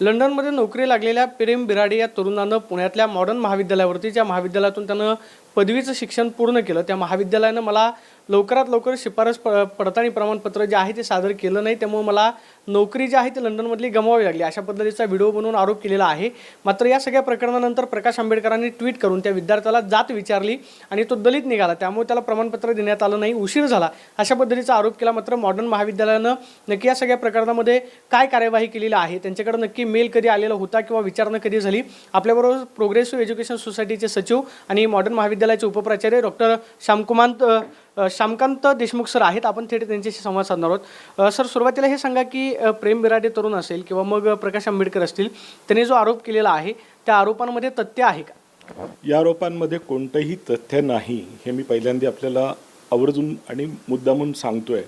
लंडनमध्ये नोकरी लागलेल्या प्रेम बिराडे या तरुणानं पुण्यातल्या मॉडर्न महाविद्यालयावरती ज्या महाविद्यालयातून त्यानं पदवीचं शिक्षण पूर्ण केलं त्या महाविद्यालयानं मला लवकरात लवकर शिफारस प पडताळणी प्रमाणपत्र जे आहे ते सादर केलं नाही त्यामुळे मला नोकरी जी आहे ती लंडनमधली गमवावी लागली. अशा पद्धतीचा व्हिडिओ बनवून आरोप केलेला आहे. मात्र या सगळ्या प्रकरणानंतर प्रकाश आंबेडकरांनी ट्विट करून त्या विद्यार्थ्याला जात विचारली आणि तो दलित निघाला. त्यामुळे त्याला प्रमाणपत्र देण्यात आलं नाही उशीर झाला. अशा पद्धतीचा आरोप केला मात्र मॉडर्न महाविद्यालयानं नक्की या सगळ्या प्रकरणामध्ये काय कार्यवाही केलेली आहे त्यांच्याकडे नक्की मेल कधी आलेला होता किंवा विचारणा कधी झाली आपल्याबरोबर प्रोग्रेसिव्ह एज्युकेशन सोसायटीचे सचिव आणि मॉडर्न महाविद्यालय महाविद्यालयाचे उपप्राचार्य डॉक्टर श्यामकुमार अ, श्यामकांत देशमुख सर आहेत. आपण थेट त्यांच्याशी संवाद साधणार आहोत. सर सुरुवातीला हे सांगा की प्रेम बिराडे तरुण असेल किंवा मग प्रकाश आंबेडकर असतील त्यांनी जो आरोप केलेला आहे त्या आरोपांमध्ये तथ्य आहे का? या आरोपांमध्ये कोणतंही तथ्य नाही हे मी पहिल्यांदा आपल्याला आवर्जून आणि मुद्दामून सांगतोय.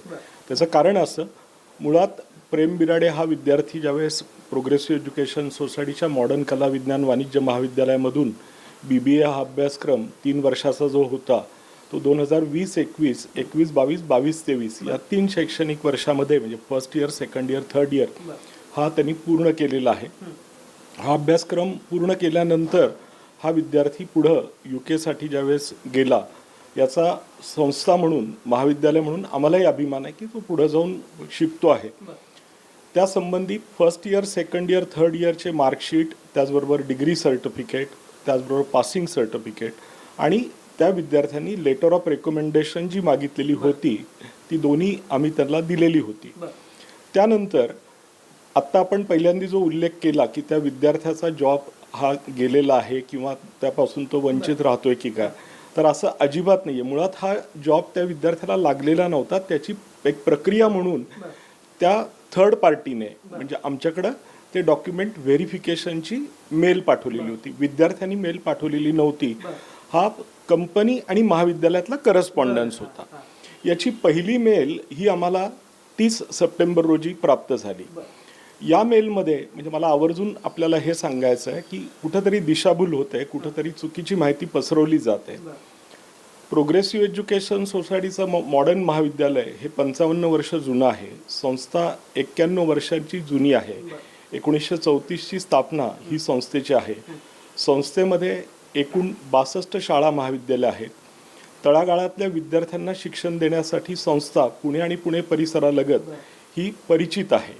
त्याचं कारण असं मुळात प्रेम बिराडे हा विद्यार्थी ज्यावेळेस प्रोग्रेसिव्ह एज्युकेशन सोसायटीच्या मॉडर्न कला विज्ञान वाणिज्य महाविद्यालयामधून बी बी ए हा अभ्यासक्रम तीन वर्षाचा जो होता तो दोन हजार वीस एकवीस एकवीस बावीस बावीस तेवीस या तीन शैक्षणिक वर्षामध्ये म्हणजे first year second year third year हा त्यांनी पूर्ण केलेला आहे. हा अभ्यासक्रम पूर्ण केल्यानंतर हा विद्यार्थी पुढं यू केसाठी ज्यावेळेस गेला याचा संस्था म्हणून महाविद्यालय म्हणून आम्हालाही अभिमान आहे की तो पुढं जाऊन शिकतो आहे. त्यासंबंधी first year second year third इयरचे मार्कशीट त्याचबरोबर डिग्री सर्टिफिकेट त्याचबरोबर पासिंग सर्टिफिकेट आणि त्या विद्यार्थ्यांनी लेटर ऑफ रेकमेंडेशन जी मागितलेली होती ती दोन्ही आम्ही त्यांना दिलेली होती. त्यानंतर आत्ता आपण पहिल्यांदा जो उल्लेख केला की त्या विद्यार्थ्याचा जॉब हा गेलेला आहे किंवा त्यापासून तो वंचित राहतोय की काय तर असं अजिबात नाही आहे मुळात हा जॉब त्या विद्यार्थ्याला लागलेला नव्हता. त्याची एक प्रक्रिया म्हणून त्या थर्ड पार्टीने म्हणजे आमच्याकडं ते डॉक्युमेंट व्हेरिफिकेशनची मेल पाठवलेली होती. विद्यार्थ्यांनी मेल पाठवलेली नव्हती. हा कंपनी आणि महाविद्यालयातला करस्पॉन्डन्स होता. याची पहिली मेल ही आम्हाला तीस सप्टेंबर रोजी प्राप्त झाली. या मेलमध्ये म्हणजे मला आवर्जून आपल्याला हे सांगायचं आहे की कुठंतरी दिशाभूल होत आहे कुठंतरी चुकीची माहिती पसरवली जाते प्रोग्रेसिव्ह एज्युकेशन सोसायटीचं मॉ मॉडर्न महाविद्यालय हे पंचावन्न वर्ष जुनं आहे. संस्था एक्क्याण्णव वर्षांची जुनी आहे. एकोणीसशे चौतीसची स्थापना ही संस्थेची आहे. संस्थेमध्ये एकूण बासष्ट शाळा महाविद्यालय आहेत. तळागाळातल्या विद्यार्थ्यांना शिक्षण देण्यासाठी संस्था पुणे आणि पुणे परिसरालगत ही परिचित आहे.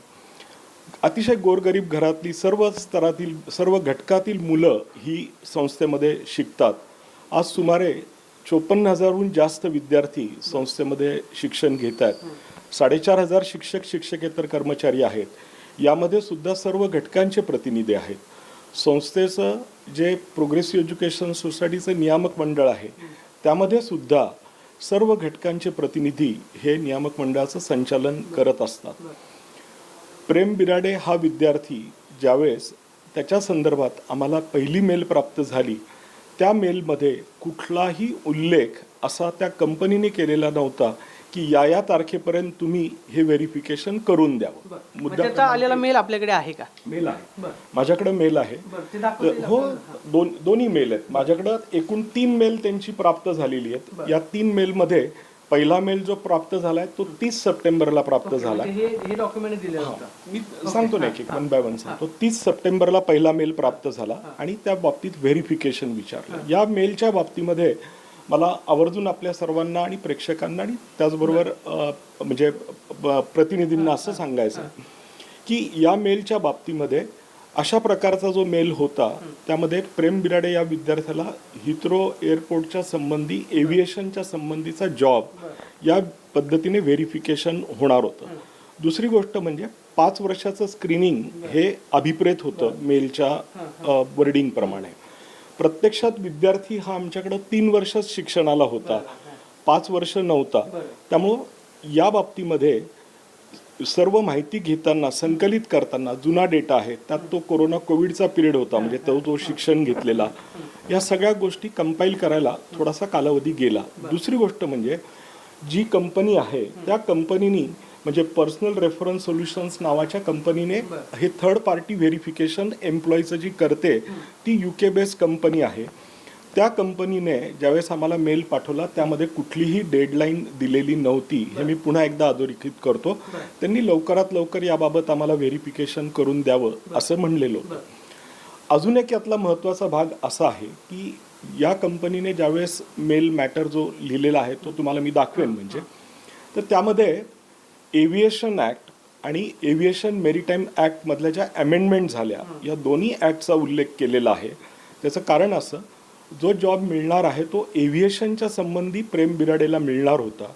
अतिशय गोरगरीब घरातली सर्व स्तरातील सर्व घटकातील मुलं ही संस्थेमध्ये शिकतात. आज सुमारे चोपन्न हजारहून जास्त विद्यार्थी संस्थेमध्ये शिक्षण घेत आहेत. साडेचार हजार शिक्षक शिक्षकेतर कर्मचारी आहेत. यामध्ये सुद्धा सर्व घटकांचे प्रतिनिधी आहेत. संस्थेचं जे प्रोग्रेसिव्ह एज्युकेशन सोसायटीचं नियामक मंडळ आहे त्यामध्ये सुद्धा सर्व घटकांचे प्रतिनिधी हे नियामक मंडळाचं संचालन करत असतात. प्रेम बिराडे हा विद्यार्थी ज्यावेळेस त्याच्या संदर्भात आम्हाला पहिली मेल प्राप्त झाली त्या मेलमध्ये कुठलाही उल्लेख असा त्या कंपनीने केलेला नव्हता की या या तारखेपर्यंत तुम्ही हे व्हेरिफिकेशन करून द्यावं. मुद्दा त्याचा आलेला मेल आपल्याकडे आहे का? मेल आहे. माझ्याकडे मेल आहे. हो दोन दोन्ही मेल आहेत. माझ्याकडं एकूण तीन मेल त्यांची प्राप्त झालेली आहेत. या तीन मेलमध्ये पहिला मेल जो प्राप्त झालाय तो तीस सप्टेंबरला प्राप्त झाला हे हे डॉक्युमेंट दिलेलं होतं. मी सांगतो ना एक एक वन बाय वन सांगतो. तीस सप्टेंबरला पहिला मेल प्राप्त झाला आणि त्या बाबतीत व्हेरिफिकेशन विचारलं. या मेलच्या बाबतीमध्ये मला आवर्जून आपल्या सर्वांना आणि प्रेक्षकांना आणि त्याचबरोबर म्हणजे प्रतिनिधींना असं सांगायचं की या मेलच्या बाबतीमध्ये अशा प्रकारचा जो मेल होता त्यामध्ये प्रेम बिराडे या विद्यार्थ्याला हिथ्रो एअरपोर्टच्या संबंधी एव्हिएशनच्या संबंधीचा जॉब या पद्धतीने व्हेरिफिकेशन होणार होतं. दुसरी गोष्ट म्हणजे पाच वर्षाचं स्क्रीनिंग हे अभिप्रेत होतं मेलच्या वर्डिंग प्रमाणे प्रत्यक्षात विद्यार्थी हा आमच्याकडं तीन वर्षच शिक्षणाला होता. पाच वर्ष नव्हता. त्यामुळं या बाबतीमध्ये सर्व माहिती घेताना संकलित करताना जुना डेटा आहे त्यात तो कोरोना कोविडचा पिरियड होता म्हणजे तो तो शिक्षण घेतलेला. या सगळ्या गोष्टी कंपाईल करायला थोडासा कालावधी गेला. दुसरी गोष्ट म्हणजे जी कंपनी आहे त्या कंपनीनी म्हणजे पर्सनल रेफरन्स सोल्युशन्स नावाच्या कंपनीने हे थर्ड पार्टी व्हेरिफिकेशन एम्प्लॉईचं जी करते ती यू के बेस्ड कंपनी आहे. त्या कंपनीने ज्यावेळेस आम्हाला मेल पाठवला त्यामध्ये कुठलीही डेडलाईन दिलेली नव्हती हे मी पुन्हा एकदा अधोरेखित करतो. त्यांनी लवकरात लवकर याबाबत आम्हाला व्हेरिफिकेशन करून द्यावं असं म्हणलेलं. होतं अजून एक यातला महत्त्वाचा भाग असा आहे की या कंपनीने ज्यावेळेस मेल मॅटर जो लिहिलेला आहे तो तुम्हाला मी दाखवेन म्हणजे. तर त्यामध्ये एव्हिएशन ॲक्ट आणि एव्हिएशन मेरीटाईम ॲक्टमधल्या ज्या अमेंडमेंट झाल्या या दोन्ही ॲक्टचा उल्लेख केलेला आहे. त्याचं कारण असं जो जॉब मिळणार आहे तो एव्हिएशनच्या संबंधी प्रेम बिराडेला मिळणार होता.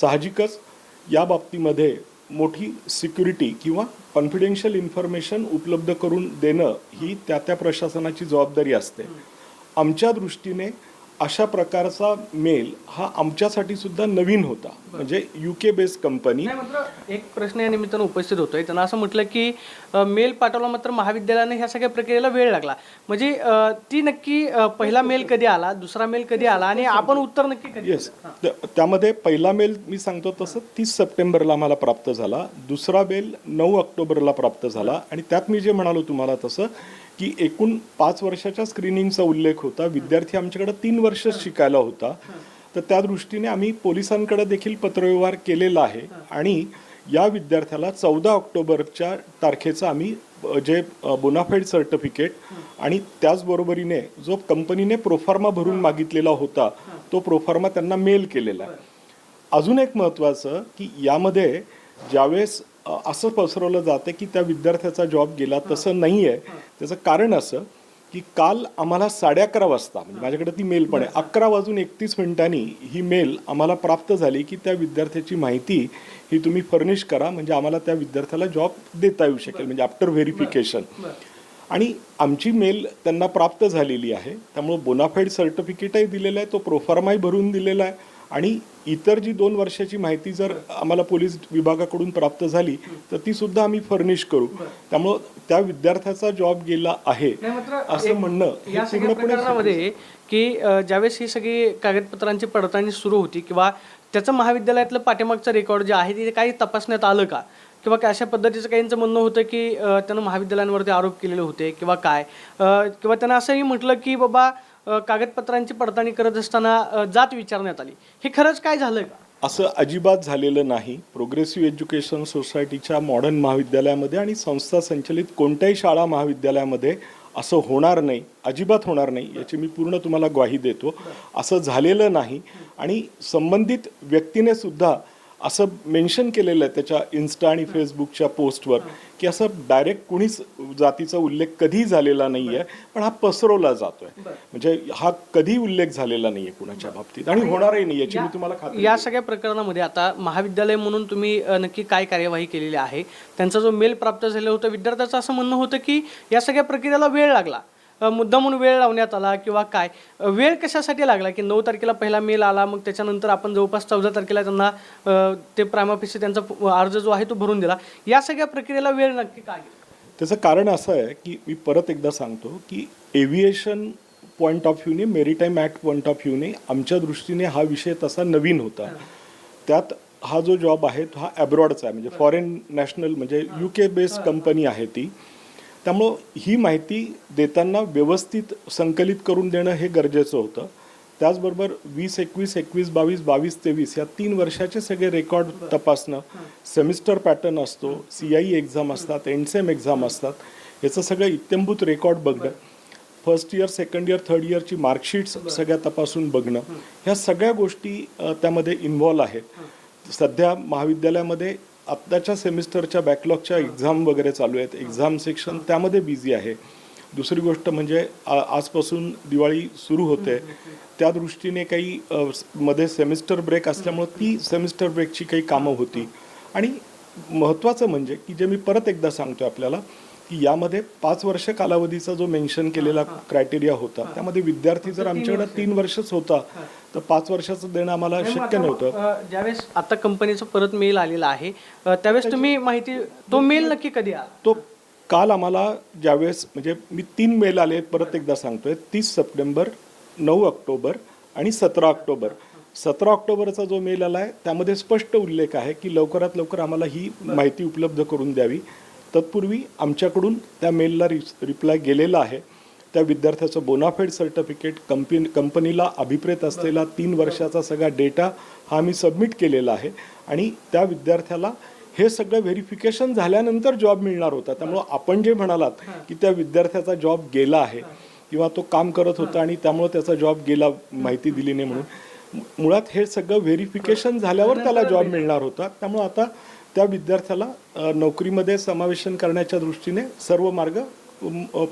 साहजिकच या बाबतीमध्ये मोठी सिक्युरिटी किंवा कॉन्फिडेन्शियल इन्फॉर्मेशन उपलब्ध करून देणं ही त्या त्या प्रशासनाची जबाबदारी असते. आमच्या दृष्टीने अशा प्रकारचा मेल हा आमच्यासाठी सुद्धा नवीन होता. म्हणजे यू के बेस्ड कंपनी एक प्रश्न या निमित्तानं उपस्थित होतोय. त्यांना असं म्हटलं की मेल पाठवला मात्र महाविद्यालयाने ह्या सगळ्या प्रक्रियेला वेळ लागला. म्हणजे ती नक्की पहिला मेल कधी आला दुसरा मेल कधी आला आणि आपण उत्तर नक्की कधी येस त्यामध्ये पहिला मेल मी सांगतो तसं तीस सप्टेंबरला आम्हाला प्राप्त झाला. दुसरा मेल नऊ ऑक्टोबरला प्राप्त झाला. आणि त्यात मी जे म्हणालो तुम्हाला तसं की एकूण पाच वर्षाच्या स्क्रीनिंगचा उल्लेख होता. विद्यार्थी आमच्याकडे तीन वर्ष शिकायला होता. तर त्या दृष्टीने आम्ही पोलिसांकडे देखील पत्रव्यवहार केलेला आहे. आणि या विद्यार्थ्याला चौदा ऑक्टोबरच्या तारखेचं आम्ही जे बोनाफाईड सर्टिफिकेट आणि त्याचबरोबरीने जो कंपनीने प्रोफार्मा भरून मागितलेला होता तो प्रोफार्मा त्यांना मेल केलेला आहे. अजून एक महत्त्वाचं की यामध्ये ज्यावेळेस असं पसरवलं जातं की त्या विद्यार्थ्याचा जॉब गेला तसं नाही आहे त्याचं कारण असं की काल आम्हाला साडे अकरा वाजता म्हणजे माझ्याकडे ती मेल पण आहे अकरा वाजून एकतीस मिनिटांनी ही मेल आम्हाला प्राप्त झाली की त्या विद्यार्थ्याची माहिती ही तुम्ही फर्निश करा म्हणजे आम्हाला त्या विद्यार्थ्याला जॉब देता येऊ शकेल म्हणजे आफ्टर व्हेरिफिकेशन आणि आमची मेल त्यांना प्राप्त झालेली आहे त्यामुळं बोनाफाईड सर्टिफिकेटही दिलेलं आहे तो प्रोफार्माही भरून दिलेला आहे आणि इतर जी दोन वर्षाची माहिती जर आम्हाला पोलीस विभागाकडून प्राप्त झाली तर ती सुद्धा आम्ही फर्निश करू. त्यामुळं त्या विद्यार्थ्याचा जॉब गेला आहे असं म्हणणं हे पूर्णपणे की ज्यावेळेस ही सगळी कागदपत्रांची पडताळणी सुरू होती किंवा त्याचं महाविद्यालयातलं पाठीमागचं रेकॉर्ड जे आहे ते काही तपासण्यात आलं का? किंवा काय अशा पद्धतीचं काहींचं म्हणणं होतं की त्यानं महाविद्यालयांवरती आरोप केलेले होते किंवा काय? किंवा त्यानं असंही म्हटलं की बाबा कागदपत्रांची पडताळणी करत असताना जात विचारण्यात आली. हे खरंच काय झालं का? असं अजिबात झालेलं नाही. प्रोग्रेसिव्ह एज्युकेशन सोसायटीच्या मॉडर्न महाविद्यालयामध्ये आणि संस्था संचलित कोणत्याही शाळा महाविद्यालयामध्ये असं होणार नाही अजिबात होणार नाही याची मी पूर्ण तुम्हाला ग्वाही देतो. असं झालेलं नाही. आणि संबंधित व्यक्तीने सुद्धा असं मेन्शन केलेलं आहे त्याच्या इन्स्टा आणि फेसबुकच्या पोस्टवर की असं डायरेक्ट कुणीच जातीचा उल्लेख कधी झालेला नाही आहे पण हा पसरवला जातोय. म्हणजे हा कधी उल्लेख झालेला नाही आहे कुणाच्या बाबतीत आणि होणारही नाही याची मी तुम्हाला खात्री या सगळ्या प्रकरणामध्ये आता महाविद्यालय म्हणून तुम्ही नक्की काय कार्यवाही केलेली आहे? त्यांचा जो मेल प्राप्त झालेला होता विद्यार्थ्याचं असं म्हणणं होतं की या सगळ्या प्रक्रियेला वेळ लागला. अ, मुद्दामून वेळ लावण्यात आला किंवा काय? वेळ कशासाठी लागला की नऊ तारखेला पहिला मेल आला मग त्याच्यानंतर आपण जवळपास चौदा तारखेला त्यांना ते प्रायमाफिसी त्यांचा अर्ज जो आहे तो भरून दिला. या सगळ्या प्रक्रियेला वेळ नक्की काय? त्याचं कारण असं आहे की मी परत एकदा सांगतो की एव्हिएशन पॉईंट ऑफ व्ह्यूने मेरीटाईम ॲक्ट पॉईंट ऑफ व्ह्यूने आमच्या दृष्टीने हा विषय तसा नवीन होता. त्यात हा जो जॉब आहे तो हा ॲब्रॉडचा आहे. म्हणजे फॉरेन नॅशनल म्हणजे यू के बेस्ड कंपनी आहे ती. त्यामुळं ही माहिती देताना व्यवस्थित संकलित करून देणं हे गरजेचं होतं. त्याचबरोबर वीस एकवीस एकवीस बावीस बावीस तेवीस या तीन वर्षाचे सगळे रेकॉर्ड तपासणं सेमिस्टर पॅटर्न असतो सी आय एक्झाम असतात एनसेम एक्झाम असतात याचं सगळं इत्यंभूत रेकॉर्ड बघणं first year second year third इयरची marksheets सगळ्या तपासून बघणं ह्या सगळ्या गोष्टी त्यामध्ये इन्व्हॉल्व आहेत. सध्या महाविद्यालयामध्ये आत्ताच्या सेमिस्टरच्या बॅकलॉगच्या एक्झाम वगैरे चालू आहेत. एक्झाम सेक्शन त्यामध्ये बिझी आहे. दुसरी गोष्ट म्हणजे आजपासून दिवाळी सुरू होते. त्या दृष्टीने काही मध्ये सेमिस्टर ब्रेक असल्यामुळं ती सेमिस्टर ब्रेकची काही कामं होती. आणि महत्त्वाचं म्हणजे की जे मी परत एकदा सांगतो आपल्याला की यामध्ये पाच वर्ष कालावधीचा जो मेन्शन केलेला क्रायटेरिया होता त्यामध्ये विद्यार्थी जर आमच्याकडे तीन वर्षच होता तर पाच वर्षाचं देणं आम्हाला शक्य नव्हतं. ज्यावेळेस आता कंपनीचा परत मेल आलेला आहे त्यावेळेस तुम्ही माहिती तो मेल नक्की कधी आला? तो काल आम्हाला ज्यावेळेस म्हणजे मी तीन मेल आले परत एकदा सांगतोय. तीस सप्टेंबर नऊ ऑक्टोबर आणि सतरा ऑक्टोबर. सतरा ऑक्टोबरचा जो मेल आला आहे त्यामध्ये स्पष्ट उल्लेख आहे की लवकरात लवकर आम्हाला ही माहिती उपलब्ध करून द्यावी. तत्पूर्वी आमच्याकडून त्या मेलला रि रिप्लाय गेलेला आहे. त्या विद्यार्थ्याचं बोनाफेड सर्टिफिकेट कंपनी कंपनीला अभिप्रेत असलेला तीन वर्षाचा सगळा डेटा हा मी सबमिट केलेला आहे. आणि त्या विद्यार्थ्याला हे सगळं व्हेरिफिकेशन झाल्यानंतर जॉब मिळणार होता. त्यामुळं आपण जे म्हणालात की त्या विद्यार्थ्याचा जॉब गेला आहे किंवा तो काम करत होता आणि त्यामुळं त्याचा जॉब गेला माहिती दिली नाही म्हणून. मुळात हे सगळं व्हेरिफिकेशन झाल्यावर त्याला जॉब मिळणार होता. त्यामुळं आता त्या विद्यार्थ्याला नोकरीमध्ये समावेशन करण्याच्या दृष्टीने सर्व मार्ग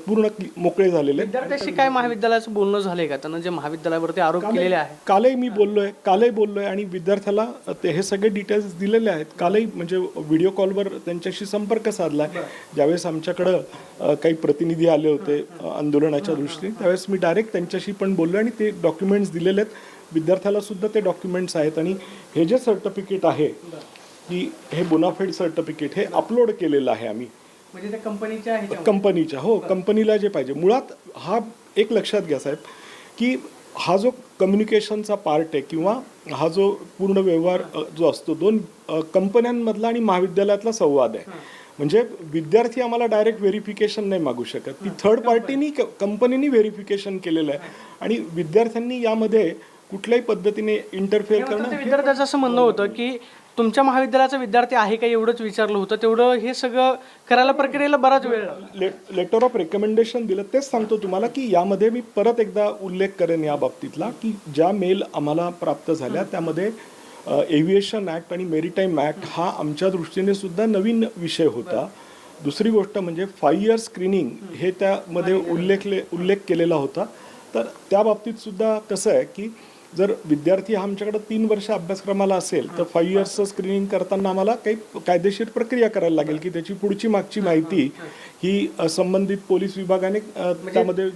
पूर्ण मोकळे झालेले आहेत. विद्यार्थ्याशी काय महाविद्यालयाचं बोलणं झालंय का? त्यानं जे महाविद्यालयावरती आरोप केलेले आहे कालही मी बोललोय कालही बोललोय आणि विद्यार्थ्याला ते हे सगळे डिटेल्स दिलेले आहेत. कालही म्हणजे व्हिडिओ कॉलवर त्यांच्याशी संपर्क साधलाय. ज्यावेळेस आमच्याकडं काही प्रतिनिधी आले होते आंदोलनाच्या दृष्टीने त्यावेळेस मी डायरेक्ट त्यांच्याशी पण बोललो आणि ते डॉक्युमेंट्स दिलेले आहेत. विद्यार्थ्याला सुद्धा ते डॉक्युमेंट्स आहेत आणि हे जे सर्टिफिकेट आहे की हे बोनाफाईड सर्टिफिकेट हे अपलोड केलेलं आहे आम्ही. म्हणजे त्या कंपनीच्या हो कंपनीला जे पाहिजे. मुळात हा एक लक्षात घ्या साहेब की हा जो कम्युनिकेशनचा पार्ट आहे किंवा हा जो पूर्ण व्यवहार अ, जो असतो दोन अ, कंपन्यांमधला आणि महाविद्यालयातला संवाद आहे. म्हणजे विद्यार्थी आम्हाला डायरेक्ट व्हेरिफिकेशन नाही मागू शकत. ती थर्ड पार्टीनी कंपनीनी व्हेरिफिकेशन केलेलं आहे. आणि विद्यार्थ्यांनी यामध्ये कुठल्याही पद्धतीने इंटरफेअर तेव्हा करणं विद्यार्थ्याचं असं म्हणणं होतं की तुमच्या महाविद्यालयाचा विद्यार्थी आहे का एवढंच विचारलं होतं? तेवढं हे सगळं करायला प्रक्रियेला बराच वेळ. ले लेटर ऑफ रेकमेंडेशन दिलं तेच सांगतो तुम्हाला की यामध्ये मी परत एकदा उल्लेख करेन या बाबतीतला की ज्या मेल आम्हाला प्राप्त झाल्या त्यामध्ये एव्हिएशन ॲक्ट आणि मेरीटाईम ॲक्ट हा. आमच्या दृष्टीने सुद्धा नवीन विषय होता. दुसरी गोष्ट म्हणजे फाईव्ह इयर स्क्रीनिंग हे. त्यामध्ये उल्लेखले उल्लेख केलेला होता. तर त्या बाबतीत सुद्धा कसं आहे की जर विद्यार्थी हा आमच्याकडे तीन वर्ष अभ्यासक्रमाला असेल तर फाईव्ह इयर्सचं स्क्रीनिंग करताना आम्हाला काही कायदेशीर प्रक्रिया करायला लागेल की त्याची पुढची मागची माहिती ही संबंधित पोलीस विभागाने अ, त्यामध्ये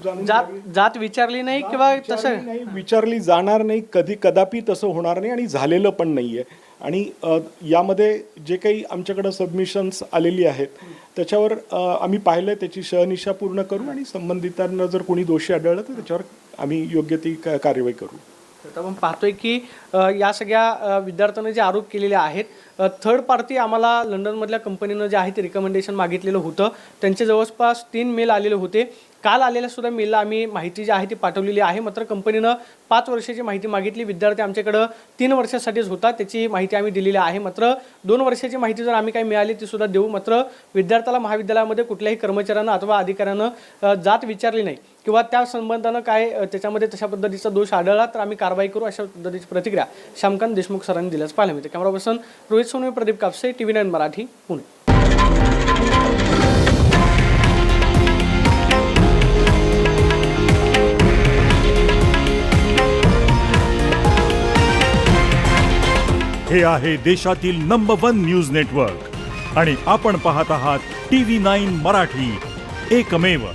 जात विचारली नाही किंवा तसं विचारली नाही विचारली जाणार नाही कधी कदापि तसं होणार नाही आणि झालेलं पण नाहीये. आणि यामध्ये जे काही आमच्याकडं सबमिशन्स आलेली आहेत त्याच्यावर आम्ही पाहिलं त्याची शहनिशा पूर्ण करू आणि संबंधितांना जर कोणी दोषी आढळलं तर त्याच्यावर आम्ही योग्य ती कार्यवाही करू. तर आपण पाहतोय की या सगळ्या अ, विद्यार्थ्यांनी जे आरोप केलेले आहेत थर्ड पार्टी आम्हाला लंडनमधल्या कंपनीनं जे आहे ते रिकमेंडेशन मागितलेलं होतं. त्यांचे जवळपास तीन मेल आलेले होते. काल आलेल्या सुद्धा मेलला आम्ही माहिती जी आहे ती पाठवलेली आहे. मात्र कंपनीनं पाच वर्षाची माहिती मागितली. विद्यार्थी आमच्याकडं तीन वर्षासाठीच होता. त्याची माहिती आम्ही दिलेली आहे. मात्र दोन वर्षाची माहिती जर आम्ही काही मिळाली ती सुद्धा देऊ. मात्र विद्यार्थ्याला महाविद्यालयामध्ये कुठल्याही कर्मचाऱ्यानं अथवा अधिकाऱ्यानं जात विचारली नाही. किंवा त्या संबंधानं काय त्याच्यामध्ये तशा पद्धतीचा दोष आढळला तर आम्ही कारवाई करू अशा पद्धतीची प्रतिक्रिया श्यामकांत देशमुख सरांनी दिल्याचं पाहायला मिळते. Camera person Rohit Sonawane Pradeep Kapse T V nine Marathi Pune. हे आहे देशातील नंबर वन न्यूज नेटवर्क आणि आपण पाहत आहात टी व्ही नाईन मराठी. एकमेव